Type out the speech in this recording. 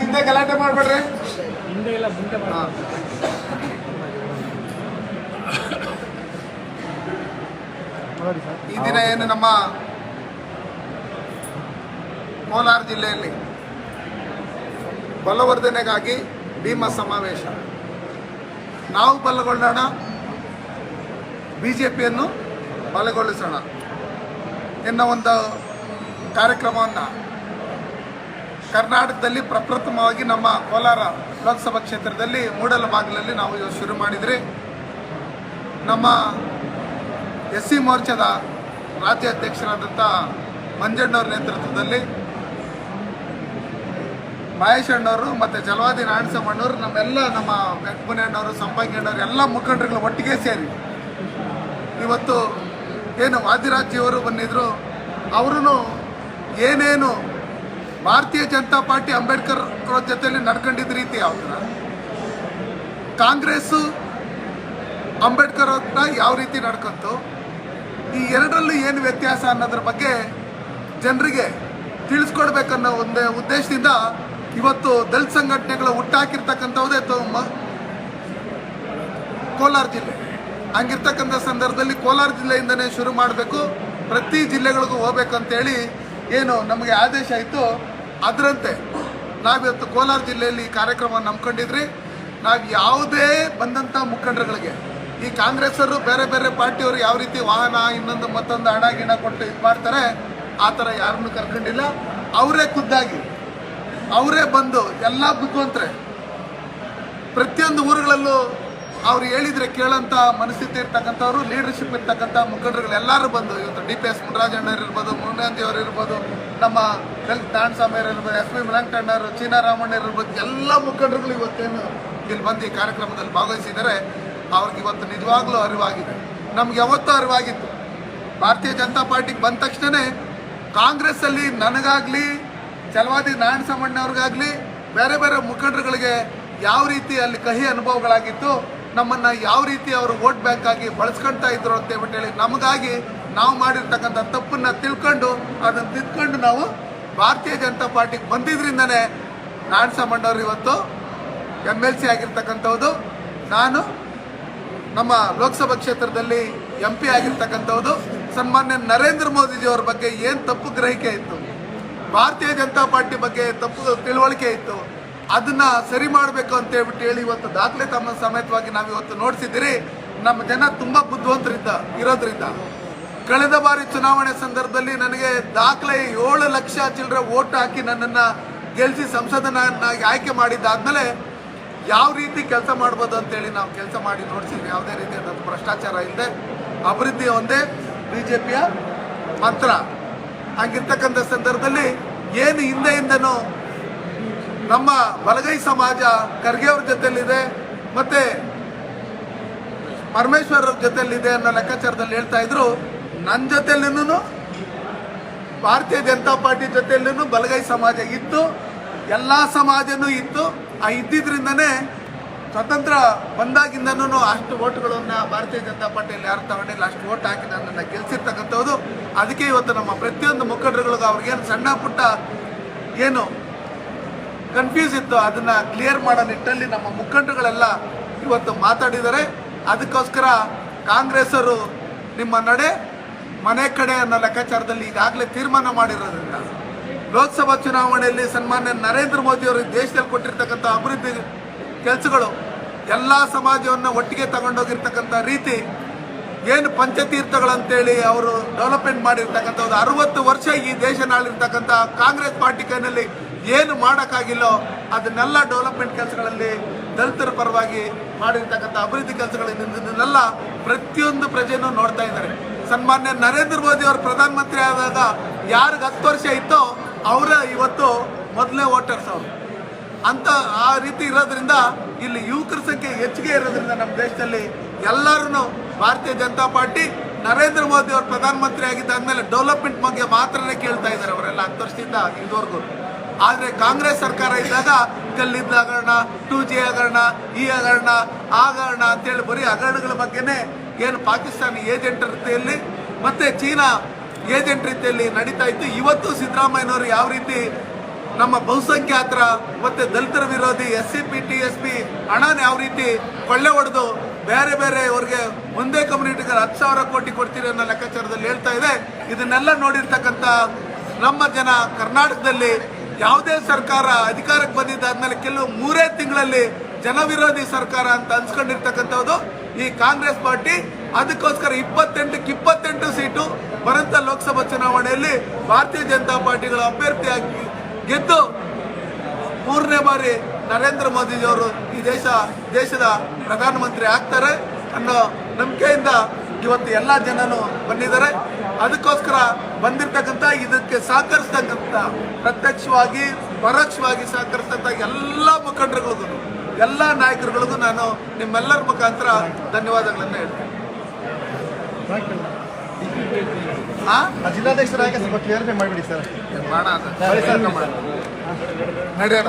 ಹಿಂದೆ ಗಲಾಟೆ ಮಾಡ್ಬೇಡ್ರಿ. ಹಿಂದೆ ಇಲ್ಲ ಮುಂದೆ ಈ ದಿನ ಏನು ನಮ್ಮ ಕೋಲಾರ ಜಿಲ್ಲೆಯಲ್ಲಿ ಬಲವರ್ಧನೆಗಾಗಿ ಭೀಮ ಸಮಾವೇಶ. ನಾವು ಬಲಗೊಳ್ಳೋಣ ಬಿ ಜೆ ಪಿಯನ್ನು ಬಲಗೊಳಿಸೋಣ. ಎನ್ನೋ ಒಂದು ಕಾರ್ಯಕ್ರಮವನ್ನು ಕರ್ನಾಟಕದಲ್ಲಿ ಪ್ರಪ್ರಥಮವಾಗಿ ನಮ್ಮ ಕೋಲಾರ ಲೋಕಸಭಾ ಕ್ಷೇತ್ರದಲ್ಲಿ ಮೂಡಲಬಾಗಿಲಲ್ಲಿ ನಾವು ಶುರು ಮಾಡಿದ್ರಿ. ನಮ್ಮ ಎಸ್ ಸಿ ಮೋರ್ಚಾದ ರಾಜ್ಯ ಅಧ್ಯಕ್ಷರಾದಂಥ ಮಂಜಣ್ಣವ್ರ ನೇತೃತ್ವದಲ್ಲಿ ಮಹೇಶ್ ಅಣ್ಣವರು ಮತ್ತು ಜಲವಾದಿ ನಾರಾಯಣಸ್ವಾಮಣ್ಣವರು ನಮ್ಮೆಲ್ಲ ನಮ್ಮ ಬೆಕ್ಕಮನೆ ಅಣ್ಣವರು ಸಂಪಂಗಿ ಅಣ್ಣವರು ಎಲ್ಲ ಮುಖಂಡರುಗಳು ಒಟ್ಟಿಗೆ ಸೇರಿ ಇವತ್ತು ಏನು ವಾದಿರಾಜ್ಯವರು ಬಂದಿದ್ರು ಅವರು ಏನೇನು ಭಾರತೀಯ ಜನತಾ ಪಾರ್ಟಿ ಅಂಬೇಡ್ಕರ್ ಅವರ ಜೊತೆಯಲ್ಲಿ ನಡ್ಕೊಂಡಿದ್ದ ರೀತಿ ಯಾವ ಥರ ಕಾಂಗ್ರೆಸ್ಸು ಅಂಬೇಡ್ಕರ್ ಅವ್ರನ್ನ ಯಾವ ರೀತಿ ನಡ್ಕೊಂತು? ಈ ಎರಡರಲ್ಲೂ ಏನು ವ್ಯತ್ಯಾಸ ಅನ್ನೋದ್ರ ಬಗ್ಗೆ ಜನರಿಗೆ ತಿಳಿಸ್ಕೊಡ್ಬೇಕನ್ನೋ ಒಂದೇ ಉದ್ದೇಶದಿಂದ ಇವತ್ತು ದಲಿತ ಸಂಘಟನೆಗಳು ಹುಟ್ಟಾಕಿರ್ತಕ್ಕಂಥವುದೇ ಕೋಲಾರ ಜಿಲ್ಲೆ. ಹಂಗಿರ್ತಕ್ಕಂಥ ಸಂದರ್ಭದಲ್ಲಿ ಕೋಲಾರ ಜಿಲ್ಲೆಯಿಂದನೇ ಶುರು ಮಾಡಬೇಕು. ಪ್ರತಿ ಜಿಲ್ಲೆಗಳಿಗೂ ಹೋಗ್ಬೇಕಂತೇಳಿ ಏನು ನಮಗೆ ಆದೇಶ ಇತ್ತು. ಅದರಂತೆ ನಾವಿವತ್ತು ಕೋಲಾರ ಜಿಲ್ಲೆಯಲ್ಲಿ ಈ ಕಾರ್ಯಕ್ರಮವನ್ನು ನಂಬ್ಕೊಂಡಿದ್ರಿ ನಾವು ಯಾವುದೇ ಬಂದಂಥ ಮುಖಂಡರುಗಳಿಗೆ, ಈ ಕಾಂಗ್ರೆಸ್ಸರು ಬೇರೆ ಬೇರೆ ಪಾರ್ಟಿಯವರು ಯಾವ ರೀತಿ ವಾಹನ, ಇನ್ನೊಂದು ಮತ್ತೊಂದು ಹಣ, ಗಿಣ ಕೊಟ್ಟು ಇದು ಮಾಡ್ತಾರೆ, ಆ ಥರ ಯಾರನ್ನು ಕರ್ಕೊಂಡಿಲ್ಲ. ಅವರೇ ಖುದ್ದಾಗಿ, ಅವರೇ ಬಂದು ಎಲ್ಲ ಬುದ್ಧಿವಂತರೆ ಪ್ರತಿಯೊಂದು ಊರುಗಳಲ್ಲೂ ಅವ್ರು ಹೇಳಿದ್ರೆ ಕೇಳಂತ ಮನಸ್ಥಿತಿ ಇರ್ತಕ್ಕಂಥವ್ರು ಲೀಡರ್ಶಿಪ್ ಇರ್ತಕ್ಕಂಥ ಮುಖಂಡರುಗಳು ಎಲ್ಲರೂ ಬಂದು, ಇವತ್ತು ಡಿ ಪಿ ಎಸ್ ಮುನರಾಜಣ್ಣರು ಇರ್ಬೋದು ಅವರು ಇರ್ಬೋದು, ನಮ್ಮ ಎಲ್ ನಾರಾಯಣಸ್ವಾಮಿ ಅವರು ಇರ್ಬೋದು, ಎಸ್ ಪಿ ವೆಂಕಟಣ್ಣವರು ಚೀನಾರಾಮಣ್ಣರು ಇರ್ಬೋದು, ಎಲ್ಲ ಮುಖಂಡರುಗಳು ಇವತ್ತೇನು ಇಲ್ಲಿ ಬಂದು ಈ ಕಾರ್ಯಕ್ರಮದಲ್ಲಿ ಭಾಗವಹಿಸಿದರೆ ಅವ್ರಿಗೆ ಇವತ್ತು ನಿಜವಾಗ್ಲೂ ಅರಿವಾಗಿದೆ. ನಮ್ಗೆ ಯಾವತ್ತೂ ಅರಿವಾಗಿತ್ತು. ಭಾರತೀಯ ಜನತಾ ಪಾರ್ಟಿಗೆ ಬಂದ ತಕ್ಷಣವೇ ಕಾಂಗ್ರೆಸ್ಸಲ್ಲಿ ನನಗಾಗಲಿ ಚಲವಾದಿ ನಾರಾಯಣಸ್ವಾಮಣ್ಣವ್ರಿಗಾಗಲಿ ಬೇರೆ ಬೇರೆ ಮುಖಂಡರುಗಳಿಗೆ ಯಾವ ರೀತಿ ಅಲ್ಲಿ ಕಹಿ ಅನುಭವಗಳಾಗಿತ್ತು ನಮ್ಮನ್ನು ಯಾವ ರೀತಿ ಅವರು ವೋಟ್ ಬ್ಯಾಂಕ್ ಆಗಿ ಬಳಸ್ಕೊಳ್ತಾ ಇದ್ರು ಅಂತ ಹೇಳಿ, ನಮಗಾಗಿ ನಾವು ಮಾಡಿರ್ತಕ್ಕಂಥ ತಪ್ಪನ್ನು ತಿಳ್ಕೊಂಡು ಅದನ್ನು ತಿದ್ಕೊಂಡು ನಾವು ಭಾರತೀಯ ಜನತಾ ಪಾರ್ಟಿಗೆ ಬಂದಿದ್ರಿಂದನೇ ಸಾಮಣ್ಣವ್ರು ಇವತ್ತು ಎಂ ಎಲ್ ಸಿ ಆಗಿರ್ತಕ್ಕಂಥವ್ದು ನಾನು ನಮ್ಮ ಲೋಕಸಭಾ ಕ್ಷೇತ್ರದಲ್ಲಿ ಎಂ ಪಿ ಆಗಿರ್ತಕ್ಕಂಥವ್ದು ಸನ್ಮಾನ್ಯ ನರೇಂದ್ರ ಮೋದಿಜಿಯವ್ರ ಬಗ್ಗೆ ಏನು ತಪ್ಪು ಗ್ರಹಿಕೆ ಇತ್ತು, ಭಾರತೀಯ ಜನತಾ ಪಾರ್ಟಿ ಬಗ್ಗೆ ತಪ್ಪು ತಿಳುವಳಿಕೆ ಇತ್ತು ಅದನ್ನ ಸರಿ ಮಾಡಬೇಕು ಅಂತ ಹೇಳ್ಬಿಟ್ಟು ಹೇಳಿ ಇವತ್ತು ದಾಖಲೆ ತಮ್ಮ ಸಮೇತವಾಗಿ ನಾವು ಇವತ್ತು ನೋಡ್ಸಿದ್ದೀರಿ. ನಮ್ಮ ಜನ ತುಂಬಾ ಬುದ್ಧಿವಂತರಿದ್ದ, ಇರೋದ್ರಿಂದ. ಕಳೆದ ಬಾರಿ ಚುನಾವಣೆ ಸಂದರ್ಭದಲ್ಲಿ ನನಗೆ ದಾಖಲೆ ಏಳು ಲಕ್ಷ ಚಿಲ್ಲರೆ ಓಟ್ ಹಾಕಿ ನನ್ನನ್ನು ಗೆಲ್ಲಿಸಿ ಸಂಸದನಾಗಿ ಆಯ್ಕೆ ಮಾಡಿದ್ದಾದ್ಮೇಲೆ ಯಾವ ರೀತಿ ಕೆಲಸ ಮಾಡ್ಬೋದು ಅಂತೇಳಿ ನಾವು ಕೆಲಸ ಮಾಡಿ ನೋಡ್ಸಿದ್ವಿ. ಯಾವುದೇ ರೀತಿಯಾದ ಭ್ರಷ್ಟಾಚಾರ ಇಲ್ಲದೆ, ಅಭಿವೃದ್ಧಿ ಒಂದೇ ಬಿ ಜೆ ಪಿಯ ಮಂತ್ರ. ಹಂಗಿರ್ತಕ್ಕಂಥ ಸಂದರ್ಭದಲ್ಲಿ ಏನು ಹಿಂದೆಯಿಂದನೂ ನಮ್ಮ ಬಲಗೈ ಸಮಾಜ ಖರ್ಗೆ ಅವ್ರ ಜೊತೆಲಿದೆ ಮತ್ತೆ ಪರಮೇಶ್ವರ್ ಅವ್ರ ಜೊತೆಲಿದೆ ಅನ್ನೋ ಲೆಕ್ಕಾಚಾರದಲ್ಲಿ ಹೇಳ್ತಾ ಇದ್ರು. ನನ್ನ ಜೊತೆಲಿನೂ ಭಾರತೀಯ ಜನತಾ ಪಾರ್ಟಿ ಜೊತೆಯಲ್ಲೂ ಬಲಗೈ ಸಮಾಜ ಇತ್ತು, ಎಲ್ಲ ಸಮಾಜನೂ ಇತ್ತು. ಆ ಇದ್ದಿದ್ರಿಂದನೇ ಸ್ವತಂತ್ರ ಬಂದಾಗಿಂದನೂ ಅಷ್ಟು ಓಟ್ಗಳನ್ನು ಭಾರತೀಯ ಜನತಾ ಪಾರ್ಟಿಯಲ್ಲಿ ಯಾರು ತಗೊಂಡಿಲ್ಲ, ಅಷ್ಟು ಓಟ್ ಹಾಕಿ ನನ್ನನ್ನು ಗೆಲ್ಸಿರ್ತಕ್ಕಂಥದ್ದು ಅದಕ್ಕೆ ಇವತ್ತು ನಮ್ಮ ಪ್ರತಿಯೊಂದು ಮುಖಂಡರುಗಳಿಗೂ ಅವ್ರಿಗೇನು ಸಣ್ಣ ಪುಟ್ಟ ಏನು ಕನ್ಫ್ಯೂಸ್ ಇತ್ತು. ಅದನ್ನ ಕ್ಲಿಯರ್ ಮಾಡೋ ನಿಟ್ಟಲ್ಲಿ ನಮ್ಮ ಮುಖಂಡಗಳೆಲ್ಲ ಇವತ್ತು ಮಾತಾಡಿದ್ದಾರೆ. ಅದಕ್ಕೋಸ್ಕರ ಕಾಂಗ್ರೆಸ್ಸರು ನಿಮ್ಮ ನಡೆ, ಮನೆ ಕಡೆ ಅನ್ನೋ ಲೆಕ್ಕಾಚಾರದಲ್ಲಿ ಈಗಾಗಲೇ ತೀರ್ಮಾನ ಮಾಡಿರೋದ್ರಿಂದ ಲೋಕಸಭಾ ಚುನಾವಣೆಯಲ್ಲಿ ಸನ್ಮಾನ್ಯ ನರೇಂದ್ರ ಮೋದಿ ಅವರು ಈ ದೇಶದಲ್ಲಿ ಕೊಟ್ಟಿರ್ತಕ್ಕಂಥ ಅಭಿವೃದ್ಧಿ ಕೆಲಸಗಳು ಎಲ್ಲ ಸಮಾಜವನ್ನು ಒಟ್ಟಿಗೆ ತಗೊಂಡೋಗಿರ್ತಕ್ಕಂಥ ರೀತಿ ಏನು ಪಂಚತೀರ್ಥಗಳಂತೇಳಿ ಅವರು ಡೆವಲಪ್ಮೆಂಟ್ ಮಾಡಿರ್ತಕ್ಕಂಥ ಒಂದು ಅರವತ್ತು ವರ್ಷ ಈ ದೇಶ ನಾಳಿರ್ತಕ್ಕಂಥ ಕಾಂಗ್ರೆಸ್ ಪಾರ್ಟಿ ಕೈನಲ್ಲಿ ಏನು ಮಾಡೋಕ್ಕಾಗಿಲ್ಲೋ ಅದನ್ನೆಲ್ಲ ಡೆವಲಪ್ಮೆಂಟ್ ಕೆಲಸಗಳಲ್ಲಿ ದಲಿತರ ಪರವಾಗಿ ಮಾಡಿರ್ತಕ್ಕಂಥ ಅಭಿವೃದ್ಧಿ ಕೆಲಸಗಳನ್ನೆಲ್ಲ ಪ್ರತಿಯೊಂದು ಪ್ರಜೆಯನ್ನು ನೋಡ್ತಾ ಇದ್ದಾರೆ. ಸನ್ಮಾನ್ಯ ನರೇಂದ್ರ ಮೋದಿ ಅವರು ಪ್ರಧಾನಮಂತ್ರಿ ಆದಾಗ ಯಾರಿಗೆ ಹತ್ತು ವರ್ಷ ಇತ್ತೋ ಅವರ ಇವತ್ತು ಮೊದಲೇ ವೋಟರ್ಸ್ ಅವರು. ಅಂತ ಆ ರೀತಿ ಇರೋದ್ರಿಂದ ಇಲ್ಲಿ ಯುವಕರ ಸಂಖ್ಯೆ ಹೆಚ್ಚಿಗೆ ಇರೋದ್ರಿಂದ ನಮ್ಮ ದೇಶದಲ್ಲಿ ಎಲ್ಲರೂ ಭಾರತೀಯ ಜನತಾ ಪಾರ್ಟಿ ನರೇಂದ್ರ ಮೋದಿ ಅವರು ಪ್ರಧಾನಮಂತ್ರಿ ಆಗಿದ್ದಾದ್ಮೇಲೆ ಡೆವಲಪ್ಮೆಂಟ್ ಬಗ್ಗೆ ಮಾತ್ರನೇ ಕೇಳ್ತಾ ಇದ್ದಾರೆ ಅವರೆಲ್ಲ ಹತ್ತು ವರ್ಷದಿಂದ ಇದುವರೆಗೂ ಆದರೆ ಕಾಂಗ್ರೆಸ್ ಸರ್ಕಾರ ಇದ್ದಾಗ ಕಲ್ಲಿದ್ದ ಹಗರಣ ಟೂ ಜಿ ಹಗರಣ, ಈ ಹಗರಣ, ಆ ಹಗರಣ ಅಂತೇಳಿ ಬರೀ ಹಗರಣಗಳ ಬಗ್ಗೆನೇ ಏನು ಪಾಕಿಸ್ತಾನಿ ಏಜೆಂಟ್ ರೀತಿಯಲ್ಲಿ ಮತ್ತೆ ಚೀನಾ ಏಜೆಂಟ್ ರೀತಿಯಲ್ಲಿ ನಡೀತಾ ಇತ್ತು. ಇವತ್ತು ಸಿದ್ದರಾಮಯ್ಯನವರು ಯಾವ ರೀತಿ ನಮ್ಮ ಬಹುಸಂಖ್ಯಾತರ ಮತ್ತೆ ದಲಿತರ ವಿರೋಧಿ S C P, T S P ಹಣನ ಯಾವ ರೀತಿ ಕೊಳ್ಳೆ ಹೊಡೆದು ಬೇರೆ ಬೇರೆ ಅವ್ರಿಗೆ ಒಂದೇ ಕಮ್ಯುನಿಟಿಗೆ ಹತ್ತು ಸಾವಿರ ಕೋಟಿ ಕೊಡ್ತೀರಿ ಅನ್ನೋ ಲೆಕ್ಕಾಚಾರದಲ್ಲಿ ಹೇಳ್ತಾ ಇದೆ. ಇದನ್ನೆಲ್ಲ ನೋಡಿರ್ತಕ್ಕಂಥ ನಮ್ಮ ಜನ ಕರ್ನಾಟಕದಲ್ಲಿ ಯಾವುದೇ ಸರ್ಕಾರ ಅಧಿಕಾರಕ್ಕೆ ಬಂದಿದ್ದಾದ್ಮೇಲೆ ಕೆಲವು ಮೂರೇ ತಿಂಗಳಲ್ಲಿ ಜನವಿರೋಧಿ ಸರ್ಕಾರ ಅಂತ ಅನ್ಸ್ಕೊಂಡಿರ್ತಕ್ಕಂಥದ್ದು ಈ ಕಾಂಗ್ರೆಸ್ ಪಾರ್ಟಿ. ಅದಕ್ಕೋಸ್ಕರ ಇಪ್ಪತ್ತೆಂಟಕ್ಕೆ ಇಪ್ಪತ್ತೆಂಟು ಸೀಟು ಬರಂತ ಲೋಕಸಭಾ ಚುನಾವಣೆಯಲ್ಲಿ ಭಾರತೀಯ ಜನತಾ ಪಾರ್ಟಿಗಳ ಅಭ್ಯರ್ಥಿಯಾಗಿ ಗೆದ್ದು ಮೂರನೇ ಬಾರಿ ನರೇಂದ್ರ ಮೋದಿಜಿಯವರು ಈ ದೇಶ, ದೇಶದ ಪ್ರಧಾನಮಂತ್ರಿ ಆಗ್ತಾರೆ ಅನ್ನೋ ನಂಬಿಕೆಯಿಂದ ಇವತ್ತು ಎಲ್ಲ ಜನನು ಬಂದಿದ್ದಾರೆ. ಅದಕ್ಕೋಸ್ಕರ ಬಂದಿರತಕ್ಕಂಥ ಇದಕ್ಕೆ ಸಹಕರಿಸ್ತಕ್ಕಂಥ ಪ್ರತ್ಯಕ್ಷವಾಗಿ ಪರೋಕ್ಷವಾಗಿ ಸಹಕರಿಸ್ತಕ್ಕಂಥ ಎಲ್ಲ ಮುಖಂಡರುಗಳಿಗೂ ಎಲ್ಲ ನಾಯಕರುಗಳಿಗೂ ನಾನು ನಿಮ್ಮೆಲ್ಲರ ಮುಖಾಂತರ ಧನ್ಯವಾದಗಳನ್ನು ಹೇಳ್ತೀನಿ. ಜಿಲ್ಲಾಧ್ಯಕ್ಷರಾಗಿ ಸ್ವಲ್ಪ ಕ್ಲಿಯರಿಫೈ ಮಾಡಿಬಿಡಿ ಸರ್. ಮಾಡೋಣ ನಡೆಯೋಣ